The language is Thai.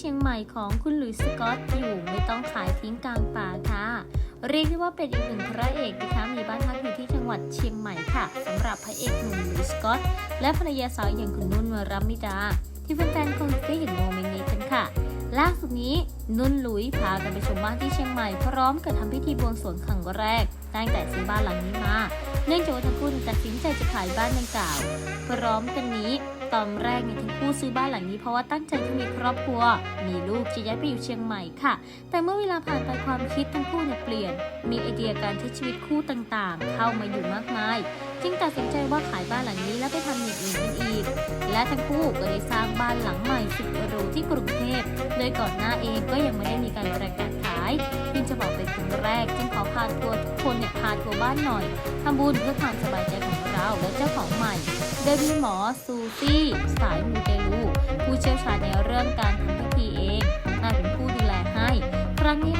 ที่เชียงใหม่ของคุณหลุยส์สกอตอยู่ไม่ต้องขายทิ้งกลางป่าค่ะ เรียกได้ว่าเป็นอีกหนึ่งพระเอกนะคะมีบ้านพักอยู่ที่จังหวัดเชียงใหม่ค่ะสำหรับพระเอกหนุ่มหลุยส์สกอตและภรรยาสาวอย่างคุณนุ่นวรมิดา ที่แฟนๆคงได้เห็นโมเมนต์นี้กันค่ะล่าสุดนี้นุ่นหลุยพากันไปชมบ้านที่เชียงใหม่พร้อมกับทำพิธีบวงสรวงครั้งแรก ตั้งแต่ซื้อบ้านหลังนี้มา เนื่องจากว่าทั้งคู่ตัดสินใจจะขายบ้านดังกล่าว พร้อมกันนี้ ตอนแรกเนี่ยทั้งคู่ซื้อบ้านหลังนี้เพราะว่าตั้งใจจะมีครอบครัว มีลูกจะย้ายไปอยู่เชียงใหม่ค่ะ แต่เมื่อเวลาผ่านไปความคิดทั้งคู่เนี่ยเปลี่ยน มีไอเดียการใช้ชีวิตคู่ต่างๆ เข้ามาอยู่มากมาย จึงตัดสินใจว่าขายบ้านหลังนี้แล้วไปทำอย่างอื่นกันอีก และทั้งคู่ก็ได้สร้างบ้านหลังใหม่สุดหรูที่กรุงเทพ โดยก่อนหน้าเองก็ยังไม่ได้มีการประกาศขายเพิ่งจะบอกไปครั้งแรก จึงขอพาทัวร์ทุกคนเนี่ยพาทัวร์บ้านหน่อยทำบุญเพื่อความสบายใจาวและเจ้าของใหม่ โดยมีหมอซูซี่ สายมูเตลูผู้เชี่ยวชาญในเรื่องการทำพิธีเองนาเป็นผู้ดูแลให้ ครั้งนี้